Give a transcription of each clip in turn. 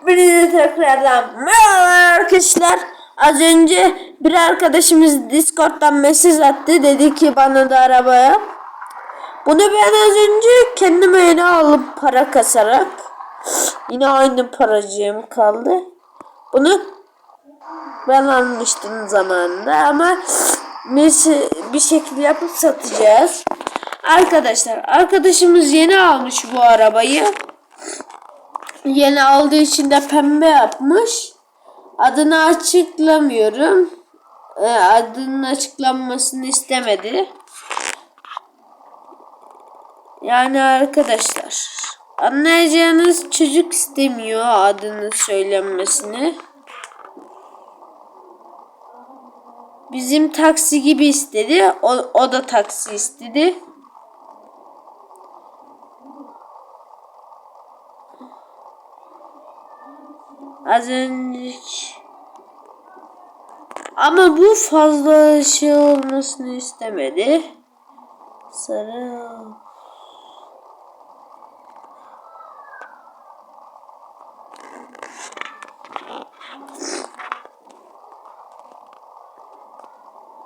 Hepinize tekrardan merhaba arkadaşlar. Az önce bir arkadaşımız Discord'dan mesaj attı. Dedi ki bana da arabaya. Bunu ben az önce kendime yeni alıp para kasarak yine aynı paracığım kaldı. Bunu ben almıştım zamanında ama bir şekilde yapıp satacağız. Arkadaşlar arkadaşımız yeni almış bu arabayı. Yeni aldığı için de pembe yapmış. Adını açıklamıyorum. Ee, adının açıklanmasını istemedi. Yani arkadaşlar anlayacağınız çocuk istemiyor adını söylenmesini. Bizim taksi gibi istedi. O, o da taksi istedi. Az önceki ama bu fazla şey olmasını istemedi. Sarı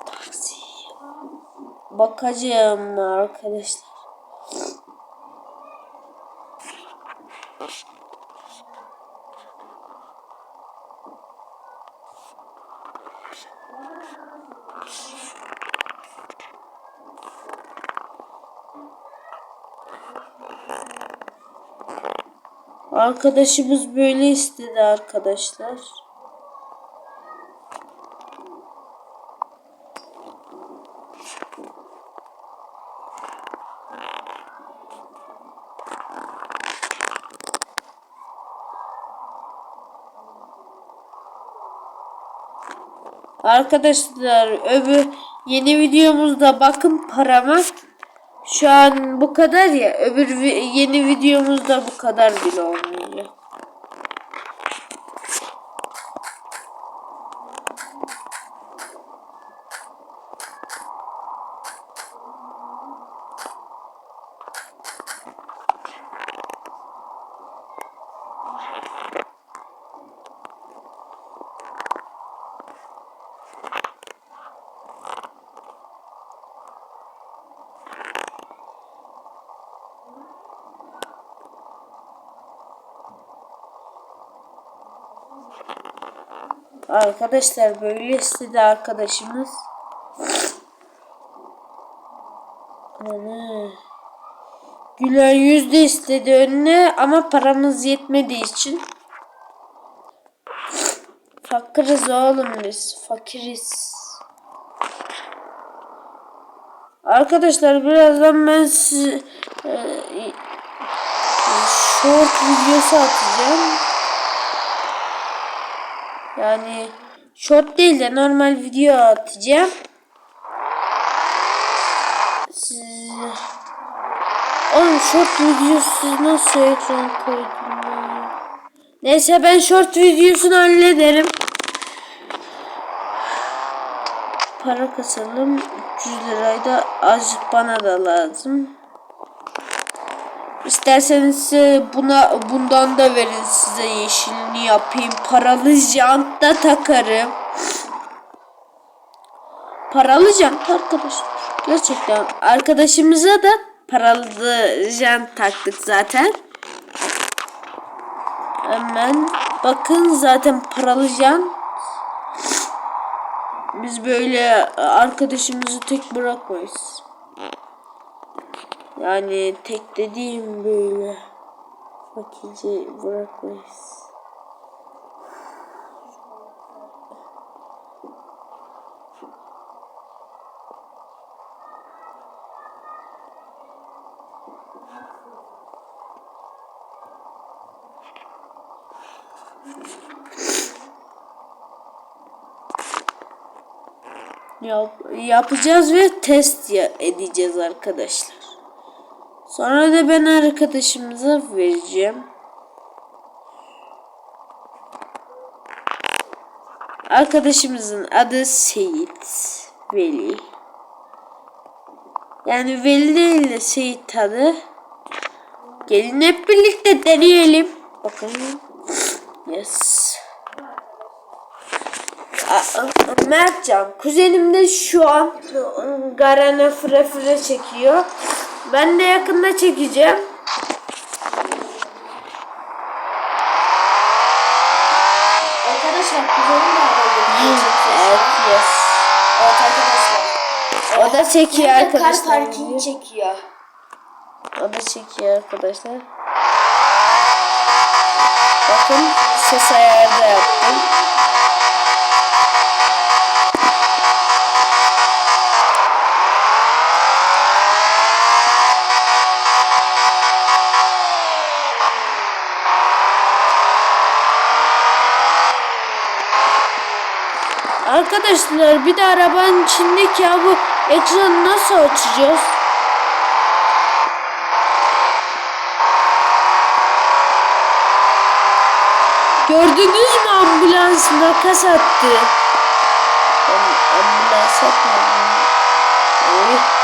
Taksi. Bakacağım arkadaşlar. Arkadaşımız böyle istedi arkadaşlar. Arkadaşlar öbür yeni videomuzda bakın parama. Şu an bu kadar ya. Öbür vi- yeni videomuzda bu kadar bile olmayacak. Arkadaşlar böyle istedi arkadaşımız. Ana. Gülen yüzde istedi önüne ama paramız yetmediği için. Fakiriz oğlum biz. Fakiriz. Arkadaşlar birazdan ben size e, short videosu atacağım. Yani short değil de normal video atacağım. Siz... Oğlum short videosu nasıl ekran koydum? Neyse ben short videosunu hallederim. Para kasalım. 300 lirayı da azıcık bana da lazım. İsterseniz size buna bundan da verin size yeşilini yapayım. Paralı jant da takarım. Paralı jant arkadaşlar. Gerçekten arkadaşımıza da paralı jant taktık zaten. Hemen bakın zaten paralı jant. Biz böyle arkadaşımızı tek bırakmayız. Yani tek dediğim böyle fakirce bırakmayız. Yap, yapacağız ve test ya- edeceğiz arkadaşlar. Sonra da ben arkadaşımıza vereceğim. Arkadaşımızın adı Seyit Veli. Yani Veli değil de Seyit adı. Gelin hep birlikte deneyelim. Bakın. Yes. Mertcan kuzenim de şu an Garen'e fıra fıra çekiyor. Ben de yakında çekeceğim. Arkadaşlar kuzenim de arada Evet, yes. Evet arkadaşlar. O da çekiyor de Kar arkadaşlar. parkini çekiyor. O da çekiyor arkadaşlar. Bakın ses ayarı da yaptım. Arkadaşlar bir de arabanın içindeki ya bu ekranı nasıl açacağız? Gördünüz mü ambulans makas attı. Am- Ambulans atmadı. Oy.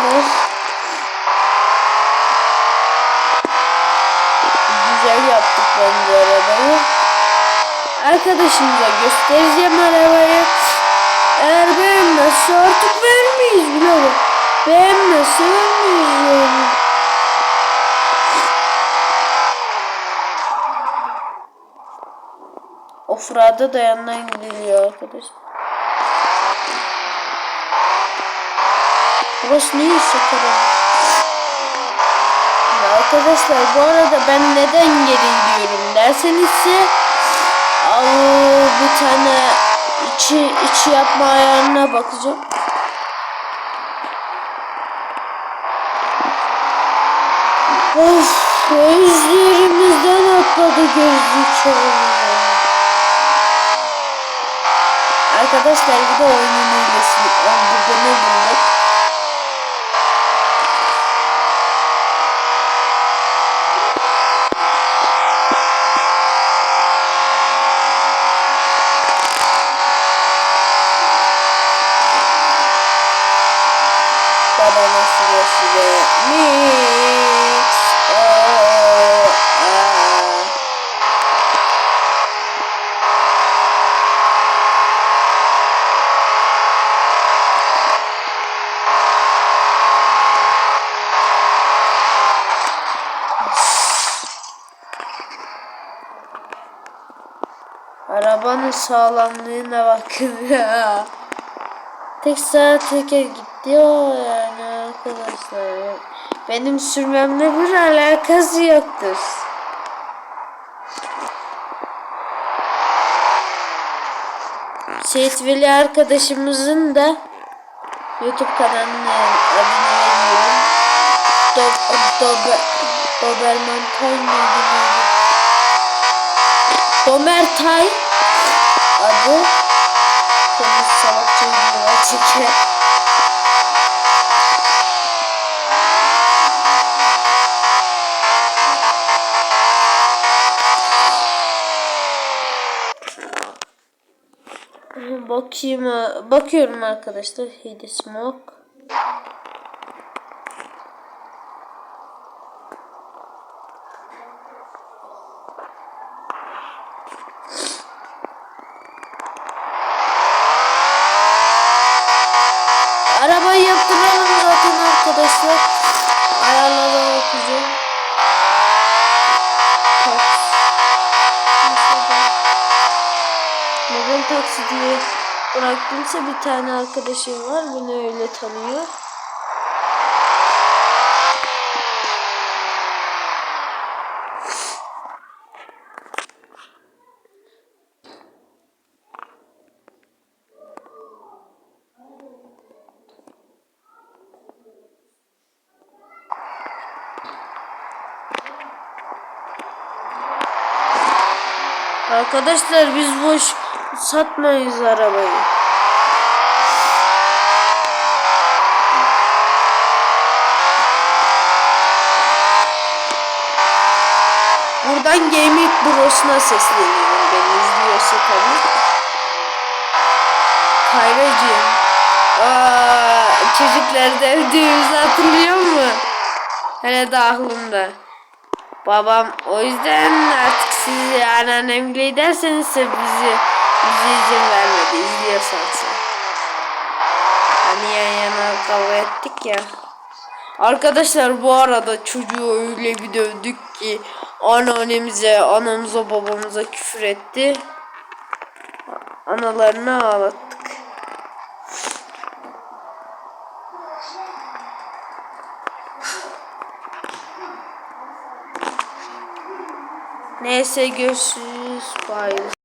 Arkadaşlar. Güzel yaptık bence arabayı. Arkadaşımıza göstereceğim arabayı. Eğer beğenmezse artık vermeyiz bile. Beğenmezse vermeyiz yani. Ofrada da yandan gidiliyor arkadaşlar. Burası iş yaparım? Ya arkadaşlar bu arada ben neden geri gidiyorum dersenizse al bir tane içi içi yapma ayarına bakacağım. Of gözlerimizden atladı gözlük Arkadaşlar bir de oyunun hilesi. Ben burada? Yaşıyor? Mix. Oh, ah. Arabanın sağlamlığına bakın ya. Tek sağa teker gitti o yani arkadaşlar. Benim sürmemle bir alakası yoktur. Seyit Veli arkadaşımızın da YouTube kanalının adını veriyorum. Dober Doberman Tay mıydı neydi? Domertay adı Temiz videolar çeker. Bakayım, bakıyorum arkadaşlar. Hadi smoke. Arabayı yaptıralım zaten arkadaşlar. Ayarlara. Tax. Mesela Neden taksi diye Bıraktımsa bir tane arkadaşım var. Beni öyle tanıyor. Arkadaşlar biz boş satmayız arabayı. Buradan Gaming Bros'una sesleniyorum beni izliyorsa tabii. Kayracığım. Aa, çocukları dövdüğümüzü hatırlıyor mu? Hele de aklımda. Babam o yüzden artık sizi anneannemle giderseniz bizi bize izin vermedi izliyorsanız. Hani yan yana kavga ettik ya. Arkadaşlar bu arada çocuğu öyle bir dövdük ki anneannemize, anamıza, babamıza küfür etti. Analarını ağlattık. Neyse görüşürüz. Bye.